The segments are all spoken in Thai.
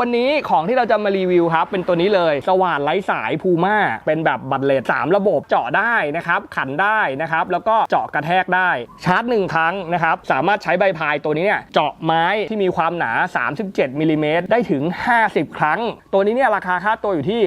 วันนี้ของที่เราจะมารีวิวครับเป็นตัวนี้เลยสว่านไร้สายพูม่าเป็นแบบบัตเลต3ระบบเจาะได้นะครับขันได้นะครับแล้วก็เจาะกระแทกได้ชาร์จหนึ่งครั้งนะครับสามารถใช้ใบพายตัวนี้เนี่ยเจาะไม้ที่มีความหนา 37มิลลิเมตรได้ถึง 50 ครั้ง ตัวนี้เนี่ยราคาค่าตัวอยู่ที่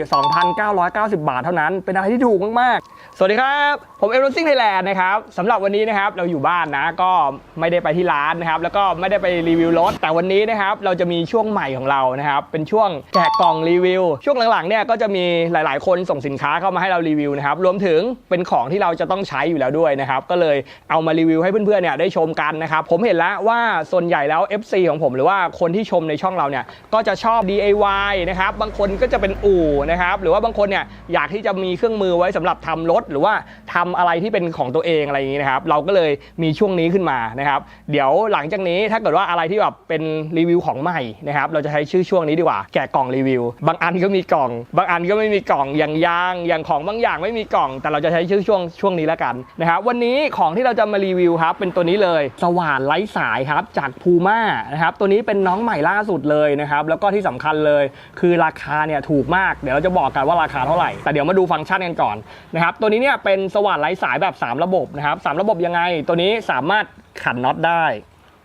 2,990 บาทเท่านั้น เป็นอะไรที่ถูกมากๆ สวัสดีครับ ผมเอ r รซิ่งไทยแลนด์นะครับสำหรับวันนี้นะครับเราอยู่บ้านนะก็ไม่ได้ไปที่ร้านนะครับแล้วก็ไม่ได้ไปรีวิวรถแต่วันนี้นะครับเราจะมีช่วงใหม่ของเรานะครับเป็นช่วงแจกกล่องรีวิว ช่วงหลังๆเนี่ยก็จะมีหลายๆ คนส่งสินค้าเข้ามาให้เรารีวิวนะครับ รวมถึงเป็นของที่เราจะต้องใช้อยู่แล้วด้วยนะครับ ก็เลยเอามารีวิวให้เพื่อนๆเนี่ยได้ชมกันนะครับ ผมเห็นแล้วว่าส่วนใหญ่แล้ว FC ของผมหรือว่าคนที่ชมในช่องเราเนี่ยก็จะชอบ DIY นะครับ บางคนก็จะเป็นอู่นะครับ หรือว่าบางคนเนี่ยอยากที่จะมีเครื่องมือไว้สำหรับทำรถ หรือว่าทำอะไรที่เป็นของตัวเองอะไรอย่างนี้นะครับ เราก็เลยมีช่วงนี้ขึ้นมานะครับ เดี๋ยวหลังจากนี้ถ้าเกิดว่าอะไรที่แบบเป็นรีวิวของใหม่นะครับ เราจะใช้ชื่อช่วงนี้ดีกว่า แกะกล่องรีวิว บางอันก็มีกล่อง บางอันก็ไม่มีกล่องอย่างยาง อย่างของบางอย่างไม่มีกล่อง แต่เราจะใช้ชื่อช่วงช่วงนี้แล้วกันนะครับวันนี้ของที่เราจะมารีวิวครับ เป็นตัวนี้เลย สว่านไร้สายครับจากพูม่านะครับตัวนี้เป็นน้องใหม่ล่าสุดเลยนะครับแล้วก็ที่สำคัญเลย คือราคาเนี่ยถูกมากเดี๋ยวเราจะบอกกันว่าราคาเท่าไหร่แต่เดี๋ยวมาดูฟังก์ชันกันก่อนนะครับตัวนี้เนี่ยเป็นสว่านไร้สายแบบ 3 ระบบนะครับสามระบบยังไงตัวนี้สามารถขันน็อตได้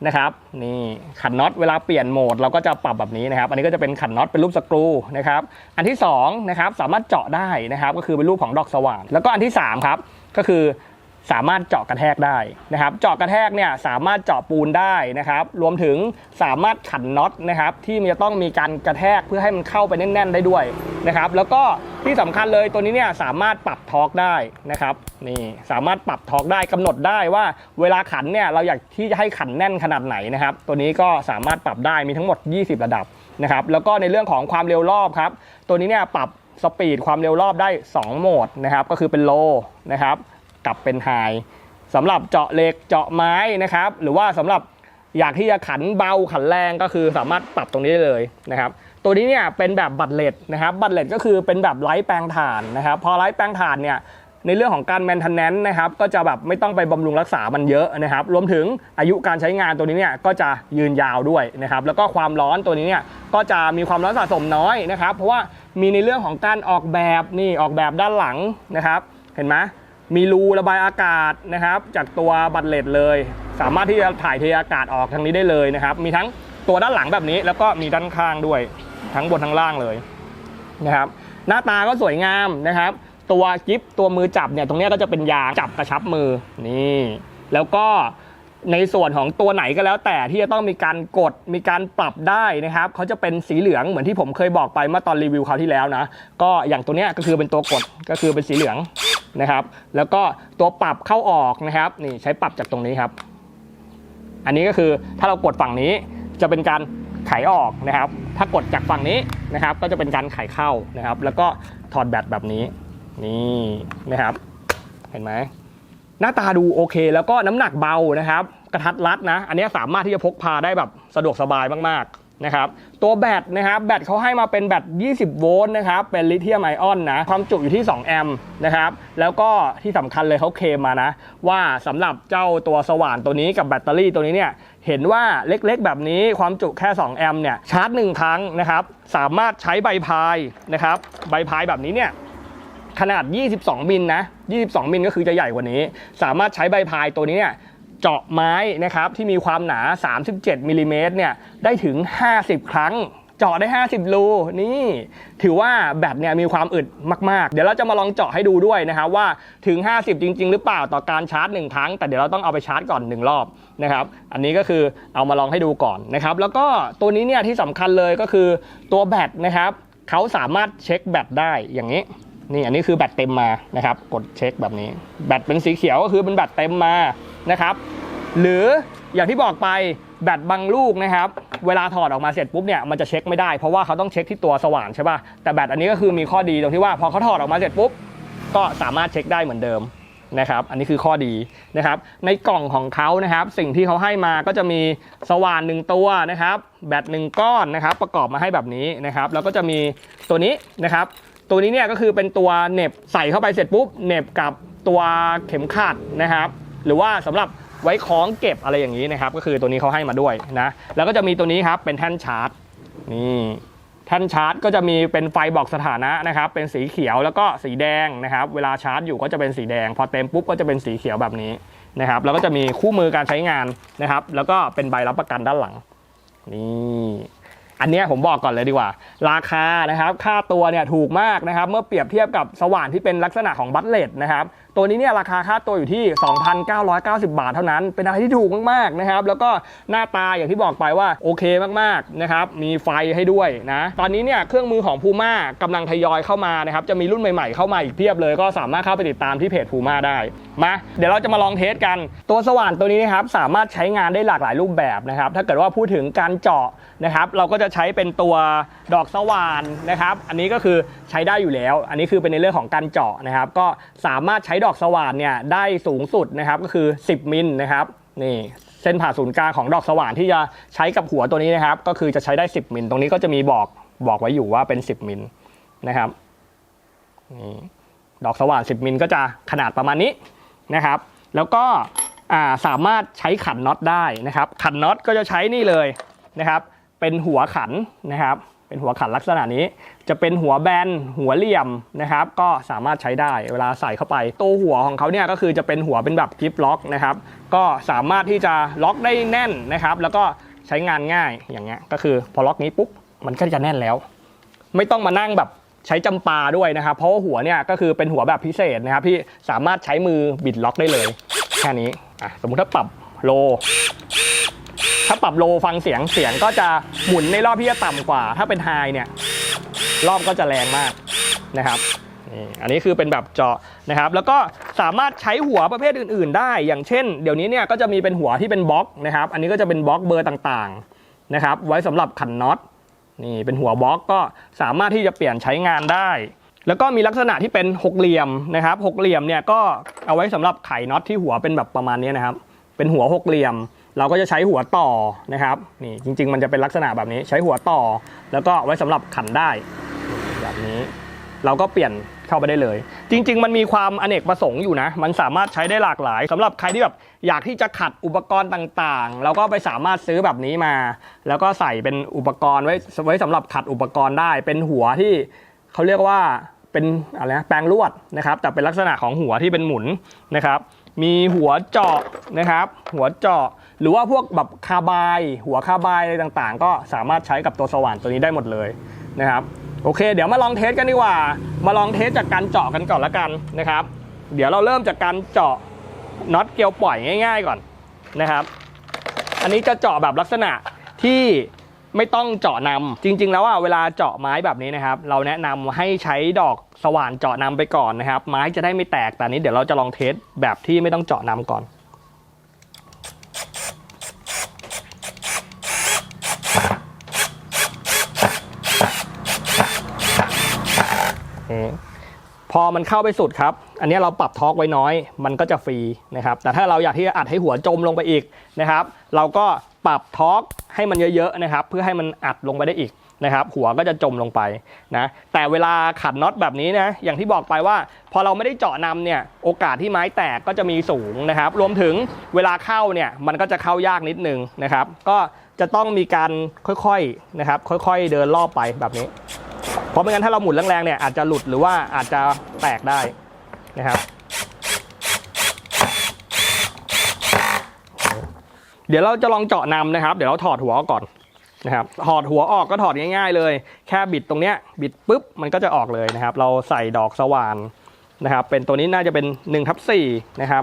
นะครับนี่ขันน็อตเวลาเปลี่ยนโหมดเราก็จะปรับแบบนี้นะครับ อันนี้ก็จะเป็นขันน็อตเป็นรูปสกรูนะครับอันที่2นะครับสามารถเจาะได้นะครับก็คือเป็นรูปของดอกสว่านแล้วก็อันที่3ครับก็คือสามารถเจาะกระแทกได้นะครับ เจาะกระแทกเนี่ยสามารถเจาะปูนได้นะครับ รวมถึงสามารถขันน็อตนะครับที่มันจะต้องมีการกระแทกเพื่อให้มันเข้าไปแน่น ๆ ได้ด้วยนะครับ แล้วก็ ที่สำคัญเลยตัวนี้เนี่ยสามารถปรับทอร์กได้นะครับนี่สามารถปรับทอร์กได้กำหนดได้ว่าเวลาขันเนี่ยเราอยากที่จะให้ขันแน่นขนาดไหนนะครับตัวนี้ก็สามารถปรับได้มีทั้งหมด 20 ระดับนะครับแล้วก็ในเรื่องของความเร็วรอบครับตัวนี้เนี่ยปรับสปีดความเร็วรอบได้ 2 โหมดนะครับก็คือเป็นโลนะครับกับเป็นไฮสำหรับเจาะเหล็กเจาะไม้นะครับหรือว่าสำหรับอยากที่จะขันเบาขันแรงก็คือสามารถปรับตรงนี้ได้เลยนะครับ ตัวนี้เนี่ยเป็นแบบบัตเลตนะครับบัตเลตก็คือเป็นแบบไร้แปลงถ่านนะครับ พอไร้แปลงถ่านเนี่ยในเรื่องของการแมนเทนแนนนะครับก็จะแบบไม่ต้องไปบำรุงรักษามันเยอะนะครับ รวมถึงอายุการใช้งานตัวนี้เนี่ยก็จะยืนยาวด้วยนะครับ แล้วก็ความร้อนตัวนี้เนี่ยก็จะมีความร้อนสะสมน้อยนะครับ เพราะว่ามีในเรื่องของการออกแบบนี่ออกแบบด้านหลังนะครับ เห็นไหมมีรูระบายอากาศนะครับ จากตัวบัตเลตเลย สามารถที่จะถ่ายเทอากาศออกทางนี้ได้เลยนะครับ มีทั้งตัวด้านหลังแบบนี้แล้วก็มีด้านข้างด้วย ทั้งบนทั้งล่างเลยนะครับหน้าตาก็สวยงามนะครับ ตัวกิฟตัวมือจับเนี่ยตรงนี้ก็จะเป็นยางจับกระชับมือนี่แล้วก็ในส่วนของตัวไหนก็แล้วแต่ที่จะต้องมีการกดมีการปรับได้นะครับเขาจะเป็นสีเหลืองเหมือนที่ผมเคยบอกไปเมื่อตอนรีวิวคราวที่แล้วนะก็อย่างตัวเนี้ยก็คือเป็นตัวกดก็คือเป็นสีเหลืองนะครับแล้วก็ตัวปรับเข้าออกนะครับนี่ใช้ปรับจากตรงนี้ครับ อันนี้ก็คือถ้าเรากดฝั่งนี้จะเป็นการไขออกนะครับ ถ้ากดจากฝั่งนี้นะครับก็จะเป็นการไขเข้านะครับ แล้วก็ถอดแบตแบบนี้นี่นะครับเห็นไหมหน้าตาดูโอเค แล้วก็น้ำหนักเบานะครับ กระทัดรัดนะ อันนี้สามารถที่จะพกพาได้แบบสะดวกสบายมากๆ นะครับตัวแบตนะครับแบตเขาให้มาเป็นแบต 20 โวลต์นะครับเป็นลิเธียมไอออนนะความจุอยู่ที่ 2 แอมป์นะครับแล้วก็ที่สำคัญเลยเขาเคลมมานะ ว่าสำหรับเจ้าตัวสว่านตัวนี้กับแบตเตอรี่ตัวนี้เนี่ยเห็นว่าเล็กๆ แบบนี้ความจุแค่ 2 แอมป์เนี่ยชาร์จ 1 ครั้งนะครับสามารถใช้ใบพายนะครับใบพายแบบนี้เนี่ยขนาด 22 มิลนะ 22 มิลก็คือจะใหญ่กว่านี้ สามารถใช้ใบพายตัวนี้เนี่ย เจาะไม้นะครับที่มีความหนา 37มิลลิเมตรเนี่ยได้ถึง 50 ครั้งเจาะได้ 50 รูนี่ ถือว่าแบตเนี่ยมีความอึดมาก ๆ เดี๋ยวเราจะมาลองเจาะให้ดูด้วยนะครับว่าถึง 50 จริง ๆ หรือเปล่าต่อการชาร์จ 1 ครั้ง แต่เดี๋ยวเราต้องเอาไปชาร์จก่อน 1 รอบนะครับ อันนี้ก็คือเอามาลองให้ดูก่อนนะครับ แล้วก็ตัวนี้เนี่ยที่สำคัญเลยก็คือตัวแบตนะครับเขาสามารถเช็คแบตได้อย่างนี้ นี่อันนี้คือแบตเต็มมานะครับ กดเช็คแบบนี้ แบตเป็นสีเขียวก็คือเป็นแบตเต็มมา นะครับ หรืออย่างที่บอกไปแบตบางลูกนะครับ เวลาถอดออกมาเสร็จปุ๊บเนี่ยมันจะเช็คไม่ได้เพราะว่าเขาต้องเช็คที่ตัวสว่านใช่ป่ะแต่แบตอันนี้ก็คือมีข้อดีตรงที่ว่าพอเขาถอดออกมาเสร็จปุ๊บก็สามารถเช็คได้เหมือนเดิมนะครับ อันนี้คือข้อดีนะครับ ในกล่องของเขานะครับ สิ่งที่เขาให้มาก็จะมีสว่านหนึ่งตัวนะครับ แบตหนึ่งก้อนนะครับ ประกอบมาให้แบบนี้นะครับ แล้วก็จะมีตัวนี้นะครับ ตัวนี้เนี่ยก็คือเป็นตัวเน็บใส่เข้าไปเสร็จปุ๊บเน็บกับตัวเข็มขัดนะครับ หรือว่าสำหรับไว้คล้องเก็บอะไรอย่างนี้นะครับ ก็คือตัวนี้เขาให้มาด้วยนะ แล้วก็จะมีตัวนี้ครับเป็นแท่นชาร์จนี่แท่นชาร์จก็จะมีเป็นไฟบอกสถานะนะครับ เป็นสีเขียวแล้วก็สีแดงนะครับ เวลาชาร์จอยู่ก็จะเป็นสีแดง พอเต็มปุ๊บก็จะเป็นสีเขียวแบบนี้นะครับ แล้วก็จะมีคู่มือการใช้งานนะครับ แล้วก็เป็นใบรับประกันด้านหลังนี่ อันนี้ผมบอกก่อนเลยดีกว่า ราคานะครับ ค่าตัวเนี่ยถูกมากนะครับ เมื่อเปรียบเทียบกับสว่านที่เป็นลักษณะของบัตเลตนะครับ ตัวนี้เนี่ยราคาค่าตัวอยู่ที่ 2,990 บาทเท่านั้น เป็นอะไรที่ถูกมากๆนะครับ แล้วก็หน้าตาอย่างที่บอกไปว่าโอเคมากๆนะครับ มีไฟให้ด้วยนะ ตอนนี้เนี่ยเครื่องมือของ Puma กำลังทยอยเข้ามานะครับ จะมีรุ่นใหม่ๆเข้ามาอีกเพียบเลย ก็สามารถเข้าไปติดตามที่เพจ Puma ได้ มา เดี๋ยวเราจะมาลองเทสกัน ตัวสว่านตัวนี้นะครับสามารถใช้งานได้หลากหลายรูปแบบนะครับ ถ้าเกิดว่าพูดถึงการเจาะนะครับ เราก็จะใช้เป็นตัวดอกสว่านนะครับ อันนี้ก็คือใช้ได้อยู่แล้ว อันนี้คือเป็นในเรื่องของการเจาะนะครับ ก็สามารถใช้ดอกสว่านเนี่ยได้สูงสุดนะครับก็คือ 10 มิลนะครับนี่เส้นผ่าศูนย์กลางของดอกสว่านที่จะใช้กับหัวตัวนี้นะครับ ก็คือจะใช้ได้ 10 มิลตรงนี้ก็จะมีบอกบอกไว้อยู่ว่าเป็น 10 มิลนะครับนี่ดอกสว่าน 10 มิลก็จะขนาดประมาณนี้นะครับ แล้วก็สามารถใช้ขันน็อตได้นะครับ ขันน็อตก็จะใช้นี่เลยนะครับ เป็นหัวขันนะครับ เป็นหัวขันลักษณะนี้ จะเป็นหัวแบนหัวเหลี่ยมนะครับ ก็สามารถใช้ได้เวลาใส่เข้าไป ตัวหัวของเขาเนี่ยก็คือจะเป็นหัวเป็นแบบกิฟล็อกนะครับ ก็สามารถที่จะล็อกได้แน่นนะครับ แล้วก็ใช้งานง่ายอย่างเงี้ยก็คือพอล็อกนี้ปุ๊บมันก็จะแน่นแล้ว ไม่ต้องมานั่งแบบใช้จำปาด้วยนะครับ เพราะว่าหัวเนี่ยก็คือเป็นหัวแบบพิเศษนะครับที่สามารถใช้มือบิดล็อกได้เลย แค่นี้อะสมมุติถ้าปรับโล ถ้าปรับโลฟังเสียงเสียงก็จะหมุนในรอบที่จะต่ำกว่า ถ้าเป็นไฮเนี่ยรอบก็จะแรงมากนะครับนี่อันนี้คือเป็นแบบเจาะนะครับ แล้วก็สามารถใช้หัวประเภทอื่น ๆ ได้ อย่างเช่น เดี๋ยวนี้เนี่ยก็จะมีเป็นหัวที่เป็นบล็อกนะครับ อันนี้ก็จะเป็นบล็อกเบอร์ต่างๆนะครับ ไว้สำหรับขันน็อตนี่เป็นหัวบล็อกก็สามารถที่จะเปลี่ยนใช้งานได้ แล้วก็มีลักษณะที่เป็นหกเหลี่ยมนะครับหกเหลี่ยมเนี่ยก็เอาไว้สำหรับไขน็อตที่หัวเป็นแบบประมาณนี้นะครับ เป็นหัวหกเหลี่ยม เราก็จะใช้หัวต่อนะครับนี่จริง ๆ มันจะเป็นลักษณะแบบนี้ใช้หัวต่อ แล้วก็ไว้สำหรับขันได้แบบนี้ เราก็เปลี่ยนเข้าไปได้เลย จริง ๆ มันมีความอเนกประสงค์อยู่นะ มันสามารถใช้ได้หลากหลายสำหรับใครที่แบบอยากที่จะขัดอุปกรณ์ต่างๆ เราก็ไปสามารถซื้อแบบนี้มา แล้วก็ใส่เป็นอุปกรณ์ไว้ไว้สำหรับขัดอุปกรณ์ได้ เป็นหัวที่เขาเรียกว่าเป็นอะไรนะแปรงลวดนะครับ แต่เป็นลักษณะของหัวที่เป็นหมุนนะครับ มีหัวเจาะนะครับ หัวเจาะหรือว่าพวกแบบคาบาย หัวคาบายอะไรต่างๆ ก็สามารถใช้กับตัวสว่านตัวนี้ได้หมดเลยนะครับโอเค เดี๋ยวมาลองเทสกันดีกว่า มาลองเทสจากการเจาะกันก่อนละกันนะครับ เดี๋ยวเราเริ่มจากการเจาะน็อตเกลียวปล่อยง่าย ๆ ก่อนนะครับ อันนี้จะเจาะแบบลักษณะที่ ไม่ต้องเจาะนำจริง ๆ แล้วอะเวลาเจาะไม้แบบนี้นะครับ เราแนะนำให้ใช้ดอกสว่านเจาะนำไปก่อนนะครับ ไม้จะได้ไม่แตกแต่นี้เดี๋ยวเราจะลองเทสแบบที่ไม่ต้องเจาะนำก่อนพอมันเข้าไปสุดครับ อันนี้เราปรับทอร์กไว้น้อย มันก็จะฟรีนะครับ แต่ถ้าเราอยากที่จะอัดให้หัวจมลงไปอีกนะครับ เราก็ ปรับทอร์กให้มันเยอะๆนะครับ เพื่อให้มันอัดลงไปได้อีกนะครับ หัวก็จะจมลงไปนะแต่เวลาขัดน็อตแบบนี้นะอย่างที่บอกไปว่า พอเราไม่ได้เจาะนำเนี่ยโอกาสที่ไม้แตกก็จะมีสูงนะครับ รวมถึงเวลาเข้าเนี่ยมันก็จะเข้ายากนิดนึงนะครับ ก็จะต้องมีการค่อยๆนะครับ ค่อยๆเดินรอบไปแบบนี้ เพราะไม่งั้นถ้าเราหมุนแรงๆเนี่ยอาจจะหลุดหรือว่าอาจจะแตกได้นะครับ เดี๋ยวเราจะลองเจาะนำนะครับ เดี๋ยวเราถอดหัวออกก่อนนะครับ ถอดหัวออกก็ถอดง่าย ๆ เลย แค่บิดตรงเนี้ย บิดปุ๊บมันก็จะออกเลยนะครับ เราใส่ดอกสว่านนะครับ เป็นตัวนี้น่าจะเป็น1ทับ4นะครับ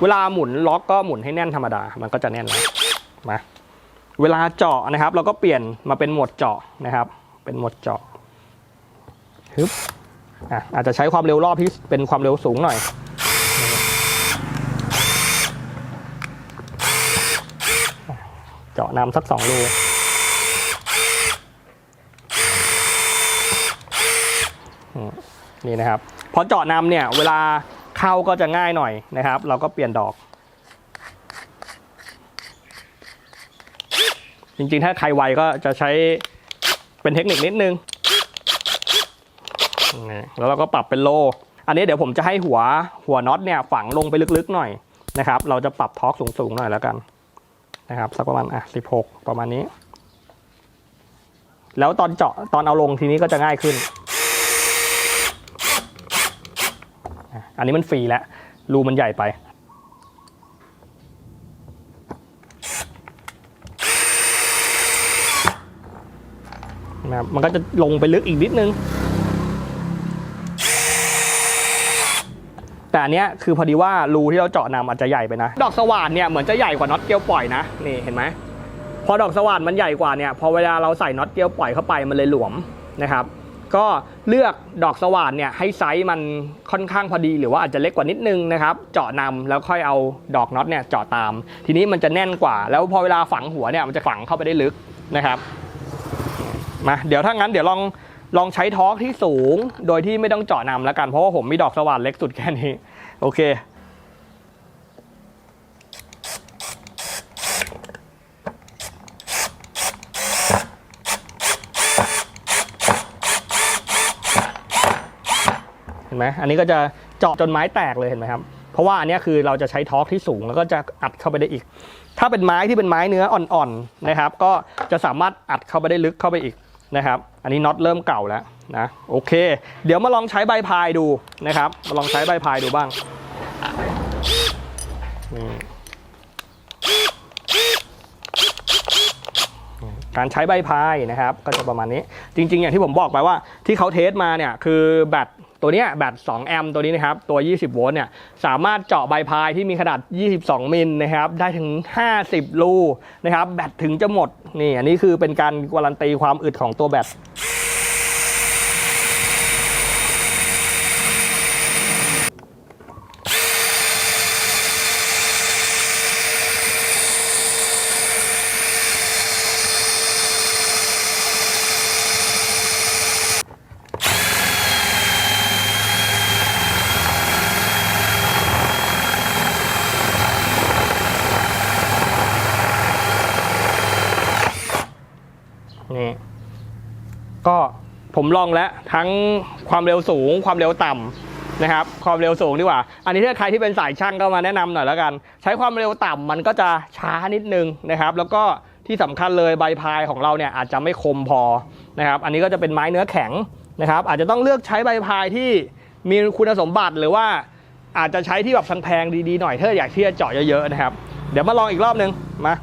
เวลาหมุนล็อกก็หมุนให้แน่นธรรมดา มันก็จะแน่นนะมา เวลาเจาะนะครับ เราก็เปลี่ยนมาเป็นโหมดเจาะนะครับ เป็นโหมดเจาะฮึบอะอาจจะใช้ความเร็วรอบที่เป็นความเร็วสูงหน่อย เจาะน้ำสักสองรูนี่นะครับพอเจาะน้ำเนี่ยเวลาเข้าก็จะง่ายหน่อยนะครับ เราก็เปลี่ยนดอก จริงๆ ถ้าใครไวก็จะใช้เป็นเทคนิคนิดนึงแล้วเราก็ปรับเป็นโล อันนี้เดี๋ยวผมจะให้หัวหัวน็อตเนี่ยฝังลงไปลึกๆหน่อยนะครับ เราจะปรับทอร์กสูงๆหน่อยแล้วกัน นะครับสักประมาณอะ16ประมาณนี้ แล้วตอนเจาะตอนเอาลงทีนี้ก็จะง่ายขึ้น อันนี้มันฟรีแล้วรูมันใหญ่ไปนะครับมันก็จะลงไปลึกอีกนิดนึง แต่อันเนี้ยคือพอดีว่ารูที่เราเจาะนำอาจจะใหญ่ไปนะ ดอกสว่านเนี่ยเหมือนจะใหญ่กว่าน็อตเกลียวปล่อยนะนี่เห็นไหมพอดอกสว่านมันใหญ่กว่าเนี่ยพอเวลาเราใส่น็อตเกลียวปล่อยเข้าไปมันเลยหลวมนะครับก็เลือกดอกสว่านเนี่ยให้ไซส์มันค่อนข้างพอดีหรือว่าอาจจะเล็กกว่านิดนึงนะครับเจาะนำแล้วค่อยเอาดอกน็อตเนี่ยเจาะตาม ทีนี้มันจะแน่นกว่า แล้วพอเวลาฝังหัวเนี่ยมันจะฝังเข้าไปได้ลึกนะครับมาเดี๋ยวถ้างั้นเดี๋ยวลอง ลองใช้ทอร์กที่สูง โดยที่ไม่ต้องเจาะนำแล้วกัน เพราะว่าผมมีดอกสว่านเล็กสุดแค่นี้ โอเค เห็นไหมอันนี้ก็จะเจาะจนไม้แตกเลยเห็นไหมครับ เพราะว่าอันนี้คือเราจะใช้ทอร์กที่สูงแล้วก็จะอัดเข้าไปได้อีก ถ้าเป็นไม้ที่เป็นไม้เนื้ออ่อนๆนะครับ ก็จะสามารถอัดเข้าไปได้ลึกเข้าไปอีก นะครับ อันนี้น็อตเริ่มเก่าแล้วนะโอเค เดี๋ยวมาลองใช้ใบพายดูนะครับ มาลองใช้ใบพายดูบ้างการใช้ใบพายนะครับ ก็จะประมาณนี้ จริง ๆ อย่างที่ผมบอกไปว่าที่เขาเทสมาเนี่ยคือแบต ตัวนี้แบต2แอมป์ตัวนี้นะครับ ตัว 20 โวลต์เนี่ย สามารถเจาะใบพายที่มีขนาด 22 มิลนะครับ ได้ถึง 50ลูนะครับ แบตถึงจะหมด นี่ อันนี้คือเป็นการการันตีความอึดของตัวแบต นี่ก็ ผมลองแล้วทั้งความเร็วสูง ความเร็วต่ำนะครับ ความเร็วสูงดีกว่า อันนี้ถ้าใครที่เป็นสายช่างก็มาแนะนำหน่อยแล้วกัน ใช้ความเร็วต่ำมันก็จะช้านิดนึงนะครับ แล้วก็ที่สำคัญเลยใบพายของเราเนี่ยอาจจะไม่คมพอนะครับ อันนี้ก็จะเป็นไม้เนื้อแข็งนะครับ อาจจะต้องเลือกใช้ใบพายที่มีคุณสมบัติหรือว่าอาจจะใช้ที่แบบแพงๆดีๆหน่อยถ้าอยากที่จะเจาะเยอะๆนะครับ เดี๋ยวมาลองอีกรอบนึงมา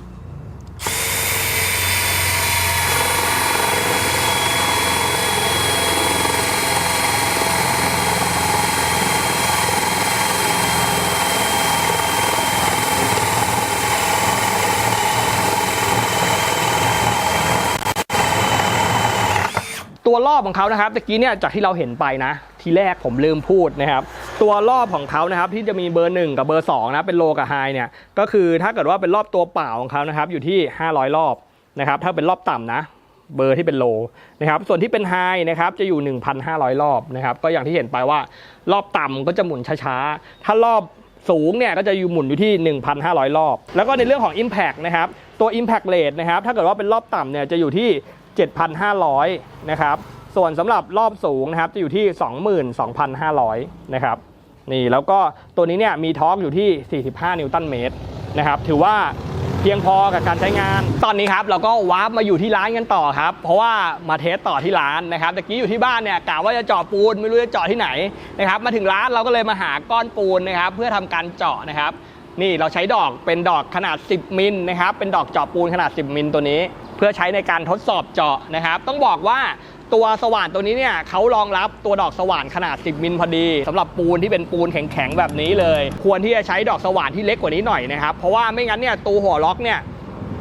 ตัวรอบของเขานะครับตะกี้เนี่ยจากที่เราเห็นไปนะ ทีแรกผมลืมพูดนะครับ ตัวรอบของเขานะครับที่จะมีเบอร์ 1 กับเบอร์2นะเป็นโลกับไฮเนี่ยก็คือถ้าเกิดว่าเป็นรอบตัวเปล่าของเขานะครับอยู่ที่ 500 รอบนะครับถ้าเป็นรอบต่ำนะเบอร์ที่เป็นโลนะครับส่วนที่เป็นไฮนะครับจะอยู่ 1,500 รอบนะครับก็อย่างที่เห็นไปว่ารอบต่ำก็จะหมุนช้าๆ ถ้ารอบสูงเนี่ยก็จะอยู่หมุนอยู่ที่ 1,500 รอบ แล้วก็ในเรื่องของ Impact นะครับตัว Impact Rate นะครับถ้าเกิดว่าเป็นรอบต่ำเนี่ยจะอยู่ที่ 7,500 นะครับ ส่วนสำหรับรอบสูงนะครับจะอยู่ที่ 22,500 นะครับ นี่แล้วก็ตัวนี้เนี่ยมีทอร์กอยู่ที่ 45 นิวตันเมตรนะครับ ถือว่าเพียงพอกับการใช้งาน ตอนนี้ครับเราก็วาร์ปมาอยู่ที่ร้านกันต่อครับ เพราะว่ามาเทสต่อที่ร้านนะครับตะกี้อยู่ที่บ้านเนี่ยกะว่าจะเจาะปูนไม่รู้จะเจาะที่ไหนนะครับ มาถึงร้านเราก็เลยมาหาก้อนปูนนะครับ เพื่อทำการเจาะนะครับ นี่เราใช้ดอกเป็นดอกขนาด 10 มิลนะครับ เป็นดอกเจาะปูนขนาด 10 มิลตัวนี้ เพื่อใช้ในการทดสอบเจาะนะครับ ต้องบอกว่าตัวสว่านตัวนี้เนี่ยเขารองรับตัวดอกสว่านขนาด 10 มิลพอดีสำหรับปูนที่เป็นปูนแข็งๆแบบนี้เลย ควรที่จะใช้ดอกสว่านที่เล็กกว่านี้หน่อยนะครับ เพราะว่าไม่งั้นเนี่ยตัวหัวล็อกเนี่ย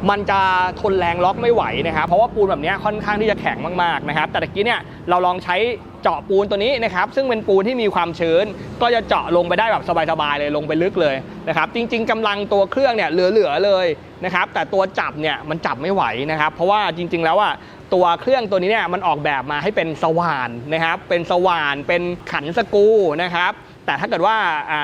มันจะทนแรงล็อกไม่ไหวนะครับ เพราะว่าปูนแบบนี้ค่อนข้างที่จะแข็งมากๆนะครับ แต่ตะกี้เนี่ยเราลองใช้เจาะปูนตัวนี้นะครับ ซึ่งเป็นปูนที่มีความชื้น ก็จะเจาะลงไปได้แบบสบายๆเลยลงไปลึกเลยนะครับ จริง ๆกำลังตัวเครื่องเนี่ยเหลือๆเลย นะครับแต่ตัวจับเนี่ยมันจับไม่ไหวนะครับเพราะว่าจริง ๆ แล้วอะตัวเครื่องตัวนี้เนี่ยมันออกแบบมาให้เป็นสว่านนะครับเป็นสว่านเป็นขันสกูนะครับแต่ถ้าเกิดว่า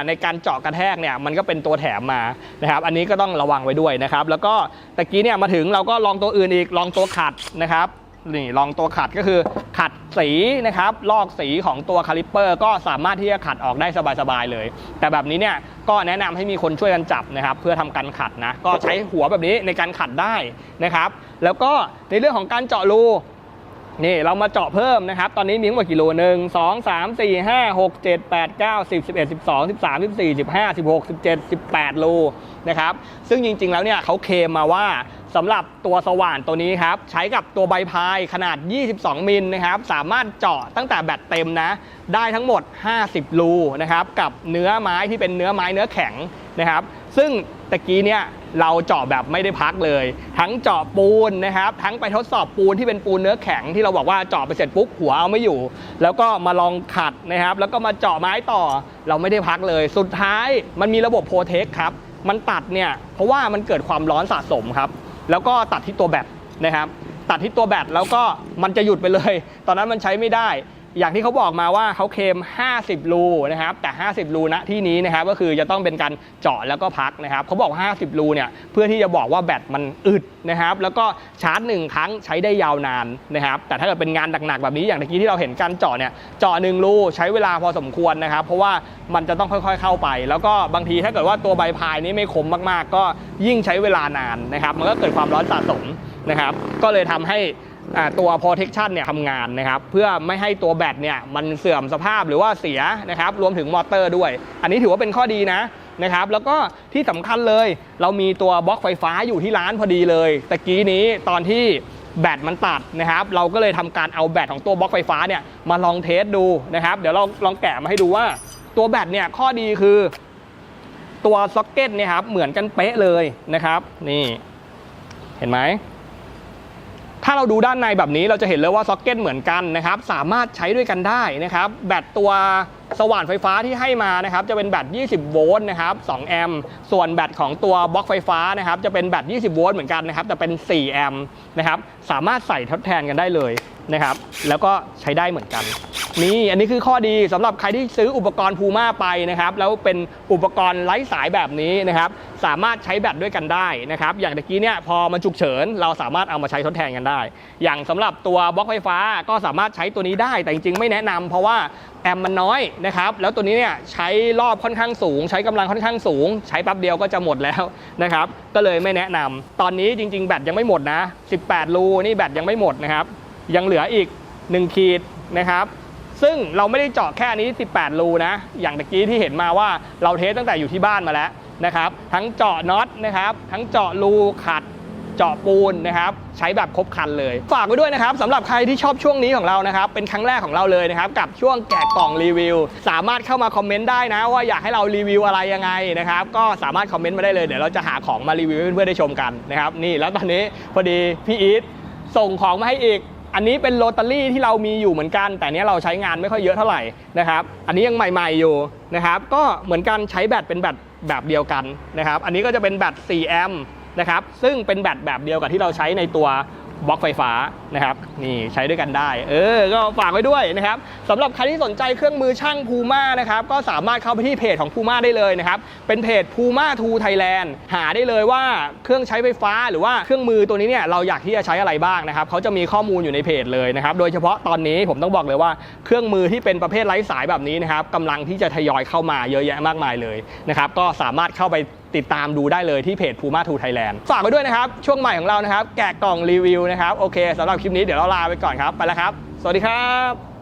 ในการเจาะกระแทกเนี่ยมันก็เป็นตัวแถมมานะครับอันนี้ก็ต้องระวังไว้ด้วยนะครับแล้วก็ตะกี้เนี่ยมาถึงเราก็ลองตัวอื่นอีกลองตัวขัดนะครับนี่ลองตัวขัดก็คือขัด สีนะครับ ลอกสีของตัวคาลิปเปอร์ ก็สามารถที่จะขัดออกได้สบายๆเลย แต่แบบนี้เนี่ยก็แนะนำให้มีคนช่วยกันจับนะครับ เพื่อทำการขัดนะ ก็ใช้หัวแบบนี้ในการขัดได้นะครับ แล้วก็ในเรื่องของการเจาะรูนี่เรามาเจาะเพิ่มนะครับ ตอนนี้มีทั้งหมดกี่รูหนึ่งสองสามสี่ห้าหกเจ็ดแปดเก้าสิบสิบเอ็ดสิบสองสิบสามสิบสี่สิบห้าสิบหกสิบเจ็ดสิบแปดรูนะครับ ซึ่งจริงๆแล้วเนี่ยเขาเคลมมาว่า สำหรับตัวสว่านตัวนี้ครับ ใช้กับตัวใบพายขนาด 22 มิลนะครับ สามารถเจาะตั้งแต่แบตเต็มนะ ได้ทั้งหมด 50 รูนะครับ กับเนื้อไม้ที่เป็นเนื้อไม้เนื้อแข็งนะครับ ซึ่งตะกี้เนี่ยเราเจาะแบบไม่ได้พักเลย ทั้งเจาะปูนนะครับ ทั้งไปทดสอบปูนที่เป็นปูนเนื้อแข็งที่เราบอกว่าเจาะไปเสร็จปุ๊บหัวเอาไม่อยู่ แล้วก็มาลองขัดนะครับ แล้วก็มาเจาะไม้ต่อ เราไม่ได้พักเลย สุดท้ายมันมีระบบโปรเทคครับ มันตัดเนี่ยเพราะว่ามันเกิดความร้อนสะสมครับ แล้วก็ตัดที่ตัวแบตนะครับ ตัดที่ตัวแบตแล้วก็มันจะหยุดไปเลย ตอนนั้นมันใช้ไม่ได้ อย่างที่เขาบอกมาว่าเขาเคม 50 รูนะครับ แต่ 50 รูณที่นี้นะครับก็คือจะต้องเป็นการเจาะแล้วก็พักนะครับเขาบอก 50 รูเนี่ยเพื่อที่จะบอกว่าแบตมันอึดนะครับ แล้วก็ชาร์จหนึ่งครั้งใช้ได้ยาวนานนะครับ แต่ถ้าเกิดเป็นงานหนักๆแบบนี้อย่างเมื่อกี้ที่เราเห็นการเจาะเนี่ยเจาะหนึ่งรูใช้เวลาพอสมควรนะครับ เพราะว่ามันจะต้องค่อยๆเข้าไป แล้วก็บางทีถ้าเกิดว่าตัวใบพายนี้ไม่คมมากๆ ก็ยิ่งใช้เวลานานนะครับ มันก็เกิดความร้อนสะสมนะครับ ก็เลยทำให้ ตัว protection เนี่ยทำงานนะครับ เพื่อไม่ให้ตัวแบตเนี่ยมันเสื่อมสภาพหรือว่าเสียนะครับ รวมถึงมอเตอร์ด้วย อันนี้ถือว่าเป็นข้อดีนะนะครับแล้วก็ที่สำคัญเลยเรามีตัวบล็อกไฟฟ้าอยู่ที่ร้านพอดีเลยตะกี้นี้ตอนที่แบตมันตัดนะครับ เราก็เลยทำการเอาแบตของตัวบล็อกไฟฟ้าเนี่ยมาลองเทสดูนะครับ เดี๋ยวเราลองแกะมาให้ดูว่า ตัวแบตเนี่ยข้อดีคือ ตัวซ็อกเก็ตเนี่ยครับเหมือนกันเป๊ะเลยนะครับ นี่ เห็นไหม ถ้าเราดูด้านในแบบนี้เราจะเห็นเลยว่าซ็อกเก็ตเหมือนกันนะครับ สามารถใช้ด้วยกันได้นะครับ แบตตัวสว่านไฟฟ้าที่ให้มานะครับ จะเป็นแบต 20 โวลต์นะครับ 2 แอมป์ ส่วนแบตของตัวบล็อกไฟฟ้านะครับ จะเป็นแบต 20 โวลต์เหมือนกันนะครับ แต่เป็น 4 แอมป์นะครับ สามารถใส่ทดแทนกันได้เลยนะครับ แล้วก็ใช้ได้เหมือนกัน นี่อันนี้คือข้อดีสำหรับใครที่ซื้ออุปกรณ์พูม่าไปนะครับ แล้วเป็นอุปกรณ์ไร้สายแบบนี้นะครับ สามารถใช้แบตด้วยกันได้นะครับ อย่างตะกี้เนี่ยพอมันฉุกเฉิน เราสามารถเอามาใช้ทดแทนกันได้ อย่างสำหรับตัวบล็อกไฟฟ้าก็สามารถใช้ตัวนี้ได้ แต่จริงๆ ไม่แนะนำเพราะว่าแอมมันน้อยนะครับ แล้วตัวนี้เนี่ยใช้รอบค่อนข้างสูง ใช้กำลังค่อนข้างสูง ใช้แป๊บเดียวก็จะหมดแล้วนะครับ ก็เลยไม่แนะนำตอนนี้จริง ๆ แบตยังไม่หมดนะ 18 รูนี่แบตยังไม่หมดนะครับ ยังเหลืออีก 1 ขีดนะครับซึ่งเราไม่ได้เจาะแค่นี้ 18 รูนะ อย่างตะกี้ที่เห็นมาว่าเราเทสตั้งแต่อยู่ที่บ้านมาแล้ว นะครับ ทั้งเจาะน็อตนะครับ ทั้งเจาะรูขัดเจาะปูนนะครับ ใช้แบบครบคันเลย ฝากไว้ด้วยนะครับสำหรับใครที่ชอบช่วงนี้ของเรานะครับ เป็นครั้งแรกของเราเลยนะครับ กับช่วงแกะกล่องรีวิว สามารถเข้ามาคอมเมนต์ได้นะ ว่าอยากให้เรารีวิวอะไรยังไงนะครับ ก็สามารถคอมเมนต์มาได้เลยเดี๋ยวเราจะหาของมารีวิวให้เพื่อนๆได้ชมกันนะครับนี่แล้วตอนนี้พอดีพี่อีทส่งของมาให้อีกอันนี้เป็นโรตารี่ที่เรามีอยู่เหมือนกัน แต่เนี้ยเราใช้งานไม่ค่อยเยอะเท่าไหร่นะครับ อันนี้ยังใหม่ ๆอยู่นะครับ ก็เหมือนกันใช้แบตเป็นแบตแบบเดียวกันนะครับ อันนี้ก็จะเป็นแบต 4 แอมป์นะครับ ซึ่งเป็นแบตแบบเดียวกับที่เราใช้ในตัว บล็อกไฟฟ้านะครับนี่ใช้ด้วยกันได้ เออ ก็ฝากไว้ด้วยนะครับสำหรับใครที่สนใจเครื่องมือช่างพูม่านะครับก็สามารถเข้าไปที่เพจของพูม่าได้เลยนะครับเป็นเพจพูม่าทูไทยแลนด์หาได้เลยว่าเครื่องใช้ไฟฟ้าหรือว่าเครื่องมือตัวนี้เนี่ยเราอยากที่จะใช้อะไรบ้างนะครับเขาจะมีข้อมูลอยู่ในเพจเลยนะครับโดยเฉพาะตอนนี้ผมต้องบอกเลยว่าเครื่องมือที่เป็นประเภทไร้สายแบบนี้นะครับกำลังที่จะทยอยเข้ามาเยอะแยะมากมายเลยนะครับก็สามารถเข้าไป ติดตามดูได้เลยที่เพจ Puma 2 Thailand ฝากไว้ด้วยนะครับ ช่วงใหม่ของเรานะครับ แกะกล่องรีวิวนะครับ โอเคสำหรับคลิปนี้เดี๋ยวเราลาไปก่อนครับ ไปแล้วครับ สวัสดีครับ